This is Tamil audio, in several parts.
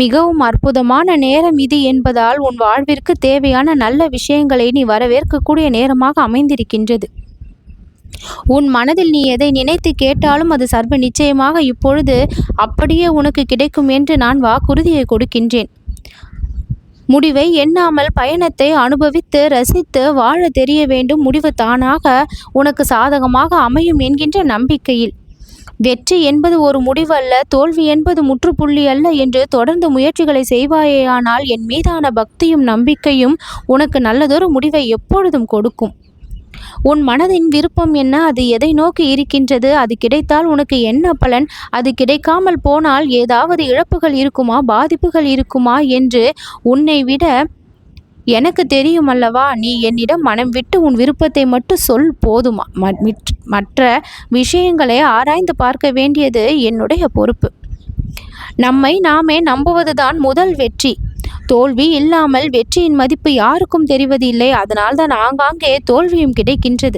மிகவும் அற்புதமான நேரம் இது என்பதால் உன் வாழ்விற்கு தேவையான நல்ல விஷயங்களை நீ வரவேற்கக்கூடிய நேரமாக அமைந்திருக்கின்றது. உன் மனதில் நீ எதை நினைத்து கேட்டாலும் அது சர்வ நிச்சயமாக இப்பொழுது அப்படியே உனக்கு கிடைக்கும் என்று நான் வாக்குறுதியை கொடுக்கின்றேன். முடிவை எண்ணாமல் பயணத்தை அனுபவித்து ரசித்து வாழ தெரிய வேண்டும். முடிவு தானாக உனக்கு சாதகமாக அமையும் என்கின்ற நம்பிக்கையில். வெற்றி என்பது ஒரு முடிவல்ல தோல்வி என்பது முற்றுப்புள்ளி அல்ல என்று தொடர்ந்து முயற்சிகளை செய்வாயேயானால் என் மீதான பக்தியும் நம்பிக்கையும் உனக்கு நல்லதொரு முடிவை எப்பொழுதும் கொடுக்கும். உன் மனதின் விருப்பம் என்ன? அது எதை நோக்கி இருக்கின்றது? அது கிடைத்தால் உனக்கு என்ன பலன்? அது கிடைக்காமல் போனால் ஏதாவது இழப்புகள் இருக்குமா? பாதிப்புகள் இருக்குமா? என்று உன்னை விட எனக்கு தெரியும் அல்லவா நீ என்னிடம் மனம் விட்டு உன் விருப்பத்தை மட்டும் சொல் போதுமா? ம- மற்ற விஷயங்களை ஆராய்ந்து பார்க்க வேண்டியது என்னுடைய பொறுப்பு. நம்மை நாமே நம்புவதுதான் முதல் வெற்றி. தோல்வி இல்லாமல் வெற்றியின் மதிப்பு யாருக்கும் தெரிவதில்லை. அதனால்தான் ஆங்காங்கே தோல்வியும் கிடைக்கின்றது.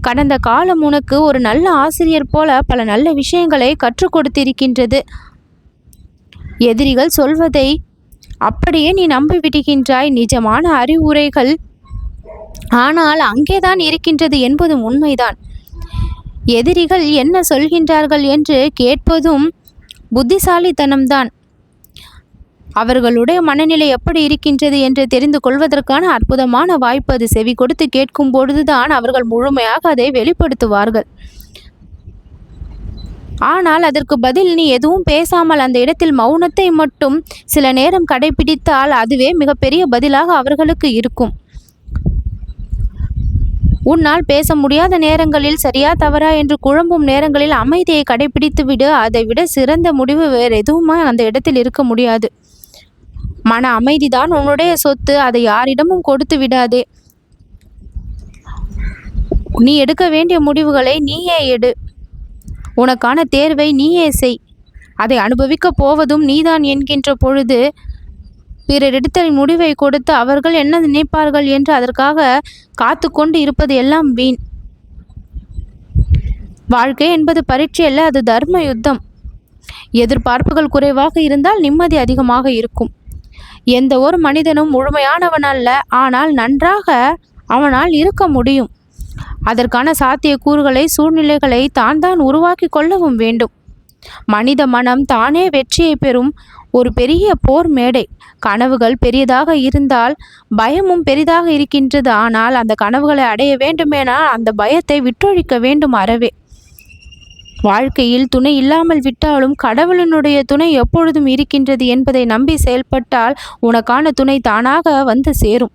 கடந்த காலம் உனக்கு ஒரு நல்ல ஆசிரியர் போல பல நல்ல விஷயங்களை கற்றுக் கொடுத்திருக்கின்றது. எதிரிகள் சொல்வதை அப்படியே நீ நம்பிவிடுகின்றாய். நிஜமான அறிவுரைகள் ஆனால் அங்கேதான் இருக்கின்றது என்பதும் உண்மைதான். எதிரிகள் என்ன சொல்கின்றார்கள் என்று கேட்பதும் புத்திசாலித்தனம்தான். அவர்களுடைய மனநிலை எப்படி இருக்கின்றது என்று தெரிந்து கொள்வதற்கான அற்புதமான வாய்ப்பு அது செவி கொடுத்து கேட்கும் பொழுதுதான் அவர்கள் முழுமையாக அதை வெளிப்படுத்துவார்கள். ஆனால் அதற்கு பதில் நீ எதுவும் பேசாமல் அந்த இடத்தில் மௌனத்தை மட்டும் சில நேரம் கடைபிடித்தால் அதுவே மிகப்பெரிய பதிலாக அவர்களுக்கு இருக்கும். உன்னால் பேச முடியாத நேரங்களில் சரியா தவறா என்று குழம்பும் நேரங்களில் அமைதியை கடைபிடித்து விடு அதை விட சிறந்த முடிவு வேறு எதுவுமே அந்த இடத்தில் இருக்க முடியாது. மன அமைதிதான் உன்னுடைய சொத்து. அதை யாரிடமும் கொடுத்து விடாதே. நீ எடுக்க வேண்டிய முடிவுகளை நீயே எடு. உனக்கான தேர்வை நீயே செய். அதை அனுபவிக்கப் போவதும் நீதான் என்கின்ற பொழுது பிறரிடத்தில் முடிவை கொடுத்து அவர்கள் என்ன நினைப்பார்கள் என்று அதற்காக காத்து கொண்டு இருப்பது எல்லாம் வீண். வாழ்க்கை என்பது பரீட்சை அல்ல அது தர்ம யுத்தம். எதிர்பார்ப்புகள் குறைவாக இருந்தால் நிம்மதி அதிகமாக இருக்கும். எந்த ஒரு மனிதனும் முழுமையானவன் அல்ல ஆனால் நன்றாக அவனால் இருக்க முடியும். அதற்கான சாத்தியக்கூறுகளை சூழ்நிலைகளை தான் தான் உருவாக்கி கொள்ளவும் வேண்டும். மனித மனம் தானே வெற்றியை பெறும் ஒரு பெரிய போர் மேடை. கனவுகள் பெரியதாக இருந்தால் பயமும் பெரிதாக இருக்கின்றது. ஆனால் அந்த கனவுகளை அடைய வேண்டுமேனால் அந்த பயத்தை விட்டொழிக்க வேண்டும் அறவே. வாழ்க்கையில் துணை இல்லாமல் விட்டாலும் கடவுளினுடைய துணை எப்பொழுதும் இருக்கின்றது என்பதை நம்பி செயல்பட்டால் உனக்கான துணை தானாக வந்து சேரும்.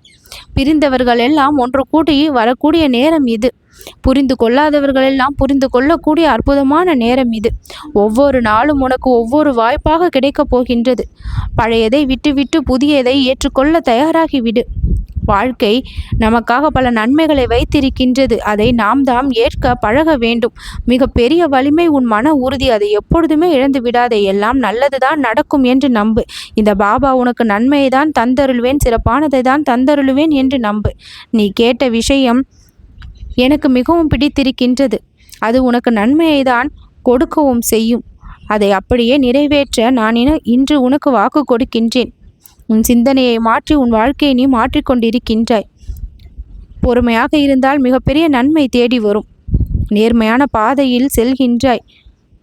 பிரிந்தவர்கள் எல்லாம் ஒன்று கூடி வரக்கூடிய நேரம் இது. புரிந்து கொள்ளாதவர்கள் எல்லாம் புரிந்து கொள்ளக்கூடிய அற்புதமான நேரம் இது. ஒவ்வொரு நாளும் உனக்கு ஒவ்வொரு வாய்ப்பாக கிடைக்கப் போகின்றது. பழையதை விட்டுவிட்டு புதியதை ஏற்றுக்கொள்ள தயாராகிவிடு. வாழ்க்கை நமக்காக பல நன்மைகளை வைத்திருக்கின்றது. அதை நாம் தாம் ஏற்க பழக வேண்டும். மிக பெரிய வலிமை உன் மன உறுதி. அதை எப்பொழுதுமே இழந்து விடாதே. எல்லாம் நல்லதுதான் நடக்கும் என்று நம்பு. இந்த பாபா உனக்கு நன்மையை தான் தந்தருள்வேன். சிறப்பானதை தான் தந்தருளுவேன் என்று நம்பு. நீ கேட்ட விஷயம் எனக்கு மிகவும் பிடித்திருக்கின்றது. அது உனக்கு நன்மையை தான் கொடுக்கவும் செய்யும். அதை அப்படியே நிறைவேற்ற நான் இன்று உனக்கு வாக்கு கொடுக்கின்றேன். உன் சிந்தனையை மாற்றி உன் வாழ்க்கையை நீ மாற்றிக்கொண்டிருக்கின்றாய் பொறுமையாக இருந்தால் மிகப்பெரிய நன்மை தேடி வரும். நேர்மையான பாதையில் செல்கின்றாய்.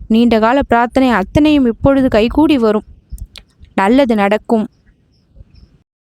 நீண்டகால பிரார்த்தனை அத்தனையும் இப்பொழுது கைகூடி வரும். நல்லது நடக்கும்.